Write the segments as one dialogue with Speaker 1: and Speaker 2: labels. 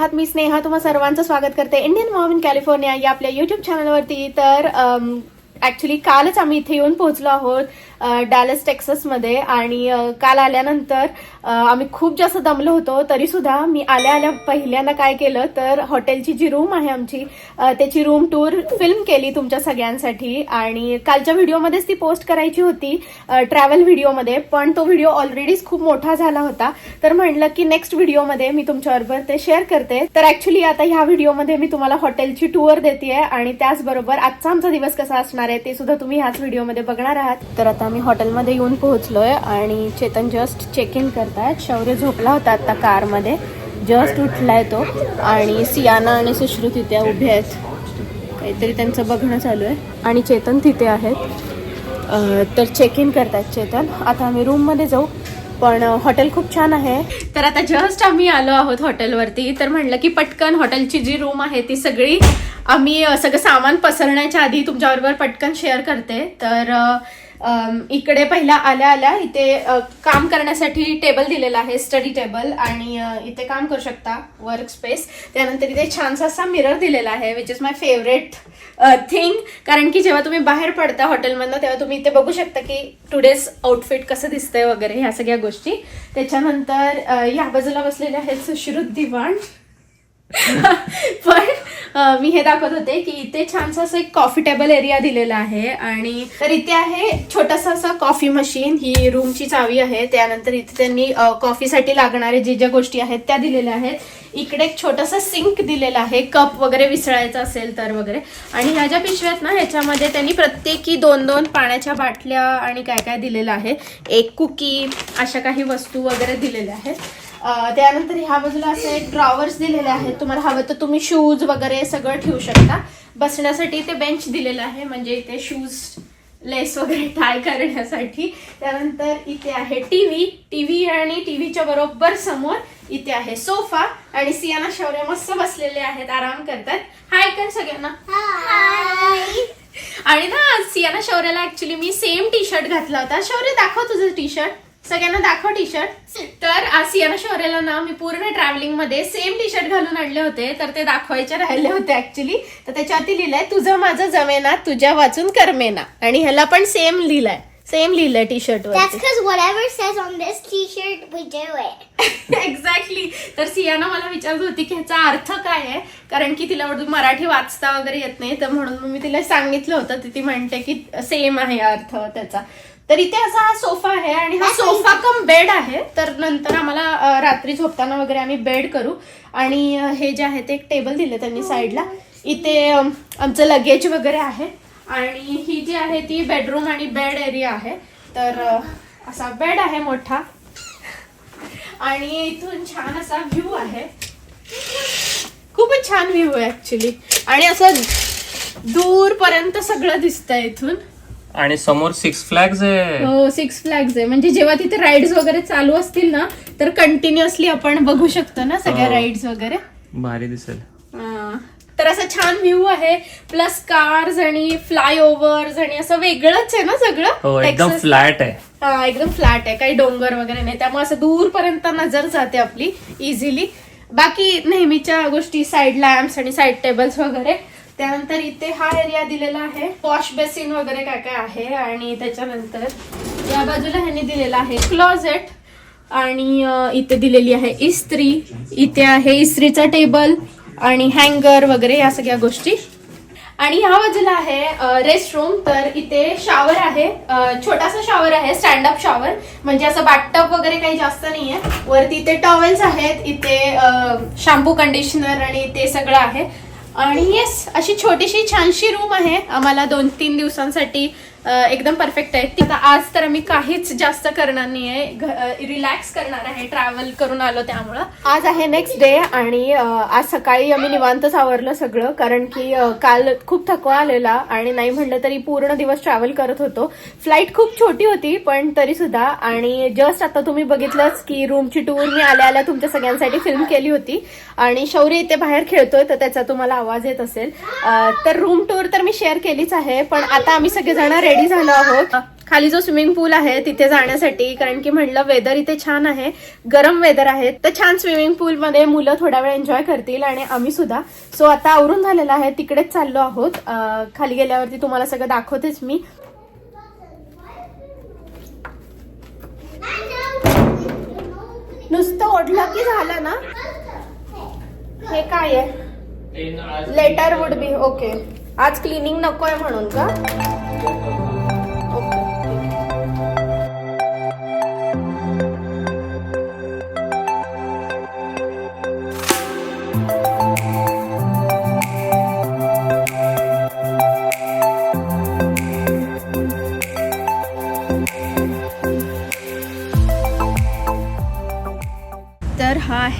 Speaker 1: आहात मी स्नेहा. तुम्हा सर्वांचं स्वागत करते. इंडियन मॉम इन कॅलिफोर्निया या आपल्या युट्यूब चॅनलवरती तर ऍक्च्युली कालच आम्ही इथे येऊन पोहोचलो आहोत डॅलस टेक्ससमध्ये आणि काल आल्यानंतर आम्ही खूप जास्त दमलो होतो. तरी सुद्धा मी आल्या आल्या पहिल्यांदा काय केलं तर हॉटेलची जी रूम आहे आमची त्याची रूम टूर फिल्म केली तुमच्या सगळ्यांसाठी. आणि कालच्या व्हिडिओमध्येच ती पोस्ट करायची होती ट्रॅव्हल व्हिडिओमध्ये पण तो व्हिडिओ ऑलरेडीच खूप मोठा झाला होता. तर म्हणलं की नेक्स्ट व्हिडिओमध्ये मी तुमच्याबरोबर ते शेअर करते. तर ऍक्च्युली आता ह्या व्हिडिओमध्ये मी तुम्हाला हॉटेलची टूर देते आणि त्याचबरोबर आजचा आमचा दिवस कसा असणार आहे ते सुद्धा तुम्ही ह्याच व्हिडिओमध्ये बघणार आहात. तर आता आम्ही हॉटेलमध्ये येऊन पोहोचलोय आणि चेतन जस्ट चेक इन करतायत. शौर्य झोपला होता आता कारमध्ये. जस्ट उठलाय तो. आणि सियाना आणि सुश्रुत तिथे उभे आहेत. काहीतरी त्यांचं बघणं चालू आहे. आणि चेतन तिथे आहेत. तर चेक इन करतायत चेतन. आता आम्ही रूममध्ये जाऊ. पण हॉटेल खूप छान आहे. तर आता जस्ट आम्ही आलो आहोत हॉटेलवरती. तर म्हणलं की पटकन हॉटेलची जी रूम आहे ती सगळी आम्ही सगळं सामान पसरण्याच्या आधी तुमच्याबरोबर पटकन शेअर करते. तर इकडे पहिला आल्या आल्या इथे काम करण्यासाठी टेबल दिलेला आहे स्टडी टेबल आणि इथे काम करू शकता वर्क स्पेस त्यानंतर इथे छानसा असा मिरर दिलेला आहे which is my favourite thing कारण की जेव्हा तुम्ही बाहेर पडता हॉटेलमधनं तेव्हा तुम्ही इथे बघू शकता की टुडेज आउटफिट कसं दिसतंय वगैरे ह्या सगळ्या गोष्टी. त्याच्यानंतर या बाजूला बसलेल्या आहेत सुश्रुत दिवाण. पण मी हे दाखवत होते की इथे छानसा असं एक कॉफी टेबल एरिया दिलेला आहे आणि तर इथे आहे छोटासा असा कॉफी मशीन ही रूमची चावी आहे. त्यानंतर इथे त्यांनी कॉफीसाठी लागणारे जे ज्या गोष्टी आहेत त्या दिलेल्या आहेत. इकडे एक छोटासा सिंक दिलेला आहे. कप वगैरे विसळायचा असेल तर वगैरे. आणि ह्या ज्या पिशव्यात ना ह्याच्यामध्ये त्यांनी प्रत्येकी दोन दोन पाण्याच्या बाटल्या आणि काय काय दिलेलं आहे. एक कुकी अशा काही वस्तू वगैरे दिलेल्या आहेत. त्यानंतर ह्या बाजूला असे ड्रॉवर्स दिलेले आहेत. तुम्हाला हवं तर तुम्ही शूज वगैरे सगळं ठेवू शकता. बसण्यासाठी इथे बेंच दिलेला आहे. म्हणजे इथे शूज लेस वगैरे टाय करण्यासाठी. त्यानंतर इथे आहे टीव्ही टीव्ही आणि टीव्हीच्या बरोबर समोर इथे आहे सोफा आणि सियाना शौर्य मस्त बसलेले आहेत. आराम करतात. हाय कर सगळ्यांना. आणि ना सियाना शौर्याला ऍक्च्युली मी सेम टी शर्ट घातला होता. शौर्य दाखव तुझं टी शर्ट सगळ्यांना दाखव टी शर्ट तर आज सियाना शौर्याला ना मी पूर्ण ट्रॅव्हलिंगमध्ये सेम टी शर्ट घालून आणले होते. तर ते दाखवायचे राहिले होते ऍक्च्युली तर त्याच्यावरती लिहिलंय तुझं माझं जमेना तुझ्या वाचून करमेना. आणि ह्याला पण सेम लिहिलंय. सेम लिहिलंय टी शर्ट. एक्झॅक्टली तर सियाना मला विचारत होती की ह्याचा अर्थ काय आहे? कारण की तिला मराठी वाचता वगैरे येत नाही. तर म्हणून मी तिला सांगितलं होतं. ती म्हणते की सेम आहे अर्थ त्याचा. तर इथे असा हा सोफा आहे आणि हा सोफा कम बेड आहे. तर नंतर आम्हाला रात्री झोपताना वगैरे आम्ही बेड करू. आणि हे जे आहे ते एक टेबल दिले त्यांनी साईडला. इथे आमचं लगेज वगैरे आहे. आणि ही जी आहे ती बेडरूम आणि बेड एरिया आहे. तर असा बेड आहे मोठा. आणि इथून छान असा व्ह्यू आहे. खूपच छान व्ह्यू आहे ऍक्च्युली आणि असं दूर पर्यंत सगळं दिसतंय इथून.
Speaker 2: आणि समोर सिक्स फ्लॅग्स आहे.
Speaker 1: हो सिक्स फ्लॅग्स आहे. म्हणजे जेव्हा तिथे राईड्स वगैरे चालू असतील ना तर कंटिन्युअसली आपण बघू शकतो ना सगळ्या
Speaker 2: हो.
Speaker 1: राईड्स वगैरे.
Speaker 2: भारी दिसेल.
Speaker 1: हा. तर असं छान व्ह्यू आहे. प्लस कार्स आणि फ्लायओव्हर्स आणि असं वेगळंच आहे ना सगळं.
Speaker 2: हो एकदम
Speaker 1: Texas-
Speaker 2: फ्लॅट आहे.
Speaker 1: हा एकदम फ्लॅट आहे. काही डोंगर वगैरे नाही. त्यामुळे असं दूरपर्यंत नजर जाते आपली इझिली बाकी नेहमीच्या गोष्टी साईड लॅम्प्स आणि साईड टेबल्स वगैरे. त्यानंतर इथे हा एरिया दिलेला आहे. वॉश बेसिन वगैरे काय काय आहे आणि त्याच्यानंतर या बाजूला ह्यांनी दिलेला आहे क्लोजेट आणि इथे दिलेली आहे इस्त्री. इथे आहे इस्त्रीचा टेबल आणि हँगर वगैरे या सगळ्या गोष्टी. आणि ह्या बाजूला आहे रेस्ट रूम तर इथे शॉवर आहे. छोटासा शॉवर आहे स्टँड अप शॉवर म्हणजे असं बाटटप वगैरे काही जास्त नाही आहे वरती इथे टॉवेल्स आहेत इथे शॅम्पू कंडिशनर आणि ते सगळं आहे. आणि येस अशी छोटीशी छानशी रूम आहे. आम्हाला दोन तीन दिवसांसाठी एकदम परफेक्ट आहे. ती- आता आज तर आम्ही काहीच जास्त करणार नाहीये. रिलॅक्स करणार आहे. ट्रॅव्हल करून आलो त्यामुळं. आज आहे नेक्स्ट डे आणि आज सकाळी आम्ही निवांतच आवरलं सगळं कारण की काल खूप थकवा आलेला आणि नाही म्हणलं तरी पूर्ण दिवस ट्रॅव्हल करत होतो. फ्लाईट खूप छोटी होती पण तरी सुद्धा. आणि जस्ट आता तुम्ही बघितलंच की रूमची टूर मी आल्या आल्या तुमच्या सगळ्यांसाठी फिल्म केली होती. आणि शौर्य इथे बाहेर खेळतोय तर त्याचा तुम्हाला आवाज येत असेल. तर रूम टूर तर मी शेअर केलीच आहे पण आता आम्ही सगळेजण रेडी झालो आहोत. खाली जो स्विमिंग पूल आहे तिथे जाण्यासाठी कारण की म्हणलं वेदर इथे छान आहे गरम वेदर आहे तर छान स्विमिंग पूल मध्ये मुलं थोडा वेळ एन्जॉय करतील आणि आम्ही सुद्धा. सो आता आवरून झालेलं आहे तिकडेच चाललो आहोत. खाली गेल्यावरती तुम्हाला सगळं दाखवतेच मी. नुसतं ओढलं की झालं ना? हे काय आहे? लेटर वुड बी ओके आज क्लिनिंग नको आहे म्हणून का?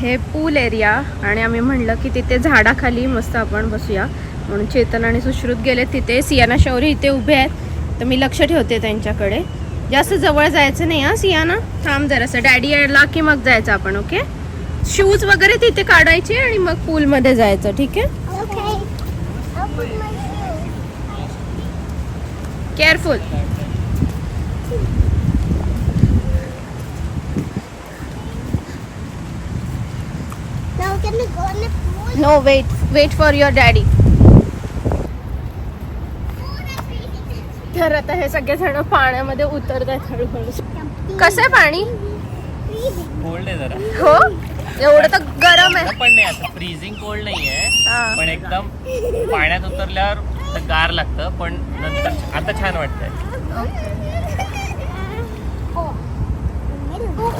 Speaker 1: आहे पूल एरिया आणि आम्ही म्हणलं की तिथे झाडाखाली मस्त आपण बसूया. म्हणून चेतन आणि सुश्रुत गेले तिथे. सियाना शौरी इथे उभे आहेत. तर मी लक्ष ठेवते त्यांच्याकडे. जास्त जवळ जायचं नाही हा सियाना? थांब जरासं. डॅडी यायला की मग जायचं आपण ओके शूज वगैरे तिथे काढायचे आणि मग पूलमध्ये जायचं ठीक आहे. Careful no wait wait for your daddy तर आता हे सगळे जण पाण्यामध्ये उतरत आहेत हळूहळू. कसं आहे पाणी?
Speaker 2: कोल्ड आहे जरा.
Speaker 1: हो? एवढं तर गरम आहे.
Speaker 2: पण नाही असं फ्रीजिंग कोल्ड नाही आहे
Speaker 1: हा.
Speaker 2: पण एकदम पाण्यात उतरल्यावर तर गार लागतं पण नंतर आता छान वाटतंय.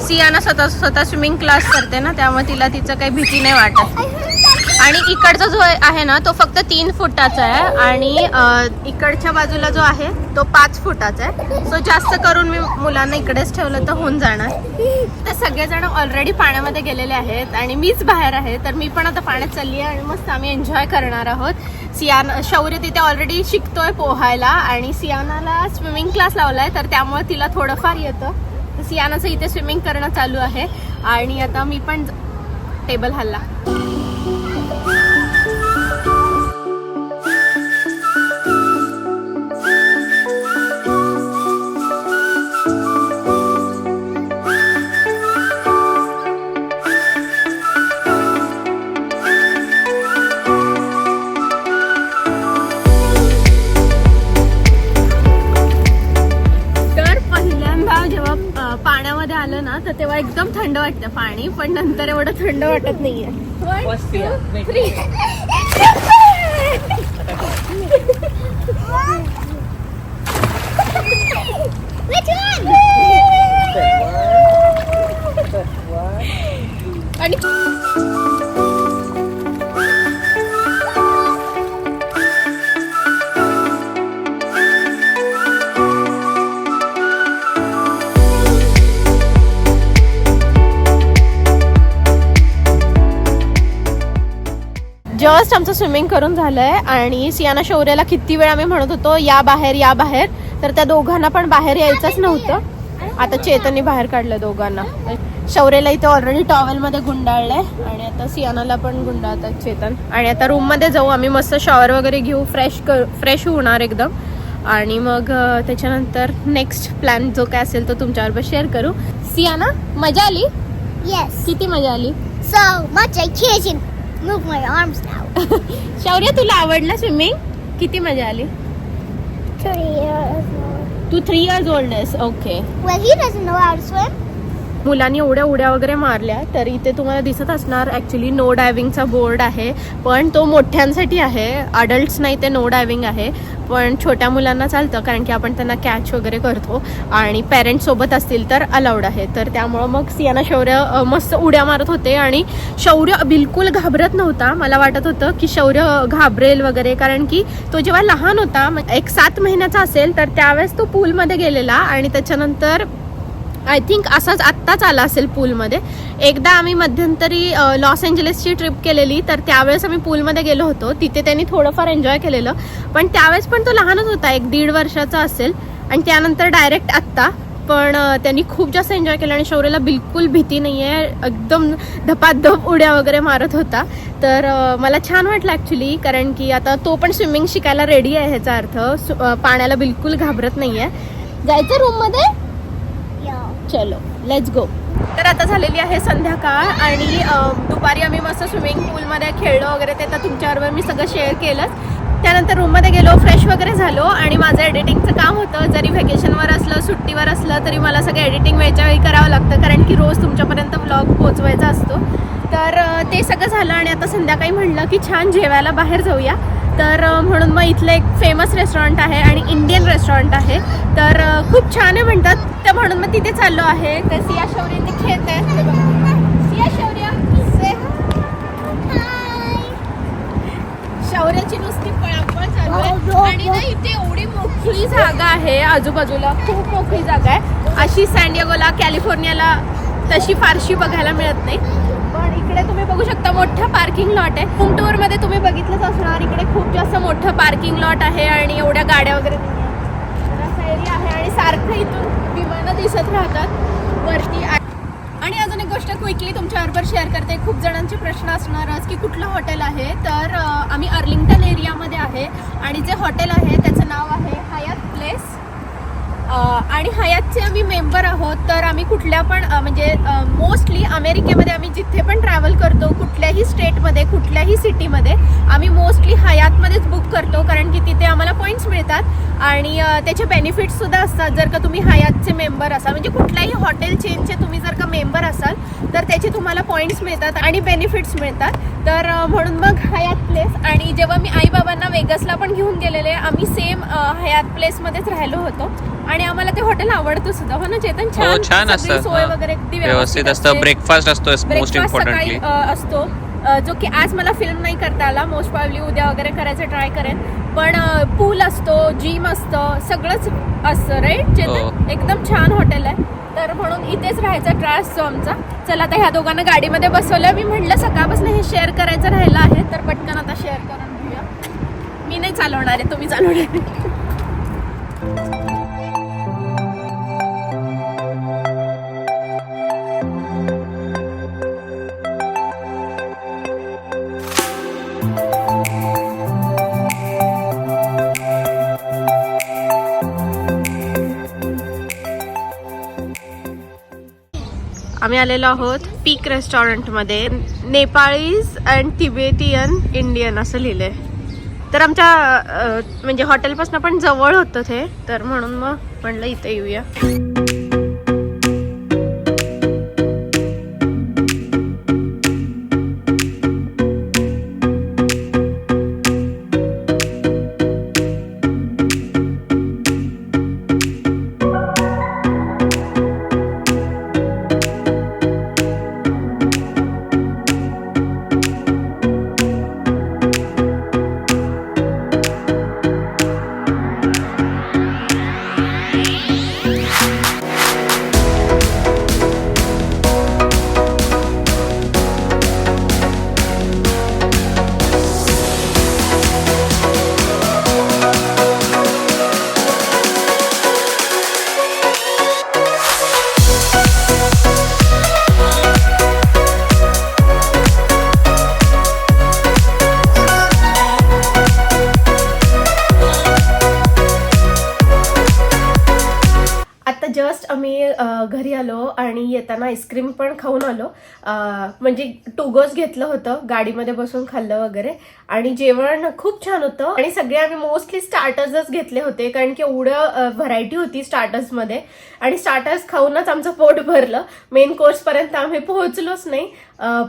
Speaker 1: सियाना स्वतः स्वतः स्विमिंग क्लास करते ना त्यामुळे तिला तिचं काही भीती नाही वाटत. आणि इकडचा जो आहे ना तो फक्त तीन फुटाचा आहे. आणि इकडच्या बाजूला जो आहे तो पाच फुटाचा आहे. सो जास्त करून मी मुलांना इकडेच ठेवलं तर होऊन जाणार. तर सगळेजण ऑलरेडी पाण्यामध्ये गेलेले आहेत आणि मीच बाहेर आहे तर मी पण आता पाण्यात चालली आहे आणि मस्त आम्ही एन्जॉय करणार आहोत. सियाना शौर्य तिथे ऑलरेडी शिकतोय पोहायला आणि सियानाला स्विमिंग क्लास लावलाय तर त्यामुळे तिला थोडंफार येतं. सियानाचं इथे स्विमिंग करणं चालू आहे. आणि आता मी पण टेबल हल्ला. पाणी नंतर एवढं थंड वाटत नाहीये
Speaker 2: wait.
Speaker 1: आमचं स्विमिंग करून झालंय आणि सियाना शौर्याला किती वेळा मी म्हणत होतो या बाहेर या बाहेर. तर त्या दोघांना पण बाहेर यायचंच नव्हतं. आता चेतननी बाहेर काढलं दोघांना. शौर्याला इथे ऑलरेडी टॉवेलमध्ये गुंडाळलंय आणि आता सियानाला पण गुंडाळतात चेतन. आणि आता रूममध्ये जाऊ आम्ही मस्त शॉवर वगैरे घेऊ फ्रेश कर फ्रेश होणार एकदम. आणि मग त्याच्यानंतर नेक्स्ट प्लॅन जो काय असेल तो तुमच्याबरोबर शेअर करू. सियाना मजा आली?
Speaker 3: Yes.
Speaker 1: किती मजा आली?
Speaker 3: Can't even move my arms now.
Speaker 1: शौर्य तुला आवडलं स्विमिंग किती मजा आली. तू थ्री इयर्स ओल्ड आहेस ओके. मुलांनी एवढ्या उड्या वगैरे मारल्या तर इथे तुम्हाला दिसत असणार ॲक्च्युली नो डायव्हिंगचा बोर्ड आहे पण तो मोठ्यांसाठी आहे अडल्ट्स नाही ते नो डायव्हिंग आहे पण छोट्या मुलांना चालतं कारण की आपण त्यांना कॅच वगैरे करतो आणि पेरेंट्स सोबत असतील तर अलाउड आहे. तर त्यामुळं मग सियाना शौर्य मस्त उड्या मारत होते आणि शौर्य बिलकुल घाबरत नव्हता. मला वाटत होतं की शौर्य घाबरेल वगैरे कारण की तो जेव्हा लहान होता एक सात महिन्याचा असेल तर त्यावेळेस तो पूलमध्ये गेलेला आणि त्याच्यानंतर आय थिंक असाच आत्ताच आला असेल पूलमध्ये. एकदा आम्ही मध्यंतरी लॉस एंजलिसची ट्रिप केलेली तर त्यावेळेस आम्ही पूलमध्ये गेलो होतो. तिथे त्यांनी थोडंफार एन्जॉय केलेलं. पण त्यावेळेस पण तो लहानच होता एक दीड वर्षाचा असेल. आणि त्यानंतर डायरेक्ट आत्ता पण त्यांनी खूप जास्त एन्जॉय केलं आणि शौर्यला बिलकुल भीती नाही आहे एकदम धपाधप उड्या वगैरे मारत होता. तर मला छान वाटलं ॲक्च्युली कारण की आता तो पण स्विमिंग शिकायला रेडी आहे ह्याचा अर्थ. सु- पाण्याला बिलकुल घाबरत नाही आहे जायचं
Speaker 3: रूममध्ये
Speaker 1: चलो लेट्स गो तर आता झालेली आहे संध्याकाळ आणि दुपारी आम्ही मस्त स्विमिंग पूलमध्ये खेळलो वगैरे ते तर तुमच्याबरोबर मी सगळं शेअर केलंच. त्यानंतर रूममध्ये गेलो फ्रेश वगैरे झालो आणि माझं एडिटिंगचं काम होतं. जरी व्हॅकेशनवर असलं सुट्टीवर असलं तरी मला सगळं एडिटिंग वेळच्या वेळी करावं लागतं कारण की रोज तुमच्यापर्यंत ब्लॉग पोचवायचा असतो. तर ते सगळं झालं आणि आता संध्याकाळी म्हणलं की छान जेवायला बाहेर जाऊया. तर म्हणून मग इथलं एक फेमस रेस्टॉरंट आहे आणि इंडियन रेस्टॉरंट आहे. तर खूप छान आहे म्हणतात. तर म्हणून मग तिथे चाललो आहे. तर सिया शौर्य ते खेळत आहे. सिया शौर्य. शौर्याची नुसती पळापळ चालू आहे. आणि ना इथे एवढी मोकळी जागा आहे. आजूबाजूला खूप मोकळी जागा आहे. अशी सॅन्डियागोला कॅलिफोर्नियाला तशी फारशी बघायला मिळत नाही. तर इकडे तुम्ही बघू शकता मोठं पार्किंग लॉट आहे. होम टूरमध्ये तुम्ही बघितलंच असणार इकडे खूप जास्त मोठं पार्किंग लॉट आहे आणि एवढ्या गाड्या वगैरे तर असा एरिया आहे आणि सारखं इथून विमानं दिसत राहतात. वरती आणि अजून एक गोष्ट क्विकली तुमच्याबरोबर शेअर करते. खूप जणांचे प्रश्न असणारच की कुठलं हॉटेल आहे? तर आम्ही अर्लिंग्टन एरियामध्ये आहे आणि जे हॉटेल आहे त्याचं नाव आहे हयात प्लेस आणि हयातचे आम्ही मेंबर आहोत तर आम्ही कुठल्या पण म्हणजे मोस्टली अमेरिकेमध्ये आम्ही जिथे पण ट्रॅव्हल करतो कुठल्याही स्टेटमध्ये कुठल्याही सिटीमध्ये आम्ही मोस्टली हयातमध्येच बुक करतो कारण की तिथे आम्हाला पॉईंट्स मिळतात आणि त्याचे बेनिफिट्ससुद्धा असतात. जर का तुम्ही हयातचे मेंबर असाल म्हणजे कुठल्याही हॉटेल चेनचे तुम्ही जर का मेंबर असाल तर त्याचे तुम्हाला पॉईंट्स मिळतात आणि बेनिफिट्स मिळतात. तर म्हणून मग हयात प्लेस आणि जेव्हा मी आईबाबांना वेगसला पण घेऊन गेलेले आम्ही सेम हयात प्लेसमध्येच राहिलो होतो. आणि आम्हाला ते हॉटेल आवडतं सुद्धा. हो ना चेतन?
Speaker 4: हो छान.
Speaker 1: सगळी
Speaker 4: असतं.
Speaker 1: सोय
Speaker 4: हा.
Speaker 1: वगैरे अगदी
Speaker 4: व्यवस्थित असतं.
Speaker 1: असते.
Speaker 4: ब्रेकफास्ट असतो मोस्ट इम्पॉर्टंटली
Speaker 1: सकाळी अ, असतो. अ, जो की आज मला फिल्म नाही करता आला. मोस्ट प्रॉब्ली उद्या वगैरे करायचं ट्राय करेन. पण पूल असतो जिम असतं सगळंच असतं राईट चेतन?
Speaker 4: हो.
Speaker 1: एकदम छान हॉटेल आहे. तर म्हणून इथेच राहायचा ट्राय असतो आमचा. चला आता ह्या दोघांना गाडीमध्ये बसवलं. मी म्हटलं सकाळपासून हे शेअर करायचं राहिलं आहे. तर पटकन आता शेअर करून घेऊया. मी नाही चालवणार आहे तुम्ही चालवणार आहे. आम्ही आलेलो आहोत पीक रेस्टॉरंटमध्ये. नेपाळीज अँड तिबेटियन इंडियन असं लिहिलंय. तर आमच्या म्हणजे हॉटेलपासून पण जवळ होतं ते. तर म्हणून मग म्हणलं इथे येऊया. जस्ट आम्ही घरी आलो आणि येताना आईस्क्रीम पण खाऊन आलो. म्हणजे टुगोज घेतलं होतं गाडीमध्ये बसून खाल्लं वगैरे. आणि जेवण खूप छान होतं. आणि सगळे आम्ही मोस्टली स्टार्टर्सच घेतले होते कारण की एवढं व्हरायटी होती स्टार्टर्समध्ये आणि स्टार्टर्स खाऊनच आमचं पोट भरलं. मेन कोर्सपर्यंत आम्ही पोहोचलोच नाही.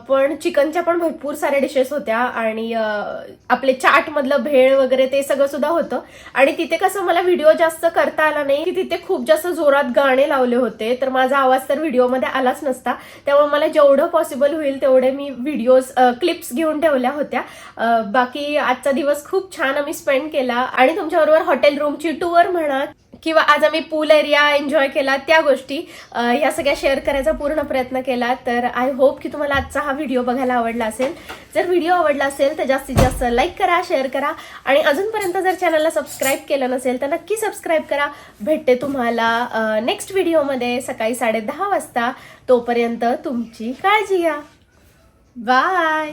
Speaker 1: पण चिकनच्या पण भरपूर साऱ्या डिशेस होत्या आणि आपले चाट मधलं भेळ वगैरे ते सगळं सुद्धा होतं. आणि तिथे कसं मला व्हिडिओ जास्त करता आला नाही की तिथे खूप जास्त जोरात गाणे लावले होते. तर माझा आवाज तर व्हिडिओमध्ये आलाच नसता. त्यामुळे मला जेवढं पॉसिबल होईल तेवढे मी व्हिडिओज क्लिप्स घेऊन ठेवल्या होत्या. बाकी आजचा दिवस खूप छान आम्ही स्पेंड केला. आणि तुमच्याबरोबर हॉटेल रूमची टूर म्हणा किंवा आज आम्ही पूल एरिया एन्जॉय केला त्या गोष्टी ह्या सगळ्या शेअर करायचा पूर्ण प्रयत्न केला. तर आय होप की तुम्हाला आजचा हा व्हिडिओ बघायला आवडला असेल. जर व्हिडिओ आवडला असेल तर जास्तीत जास्त लाईक करा शेअर करा आणि अजूनपर्यंत जर चॅनलला सबस्क्राईब केलं नसेल तर नक्की सबस्क्राईब करा. भेटते तुम्हाला नेक्स्ट व्हिडिओमध्ये सकाळी साडेदहा वाजता. तोपर्यंत तुमची काळजी घ्या. बाय!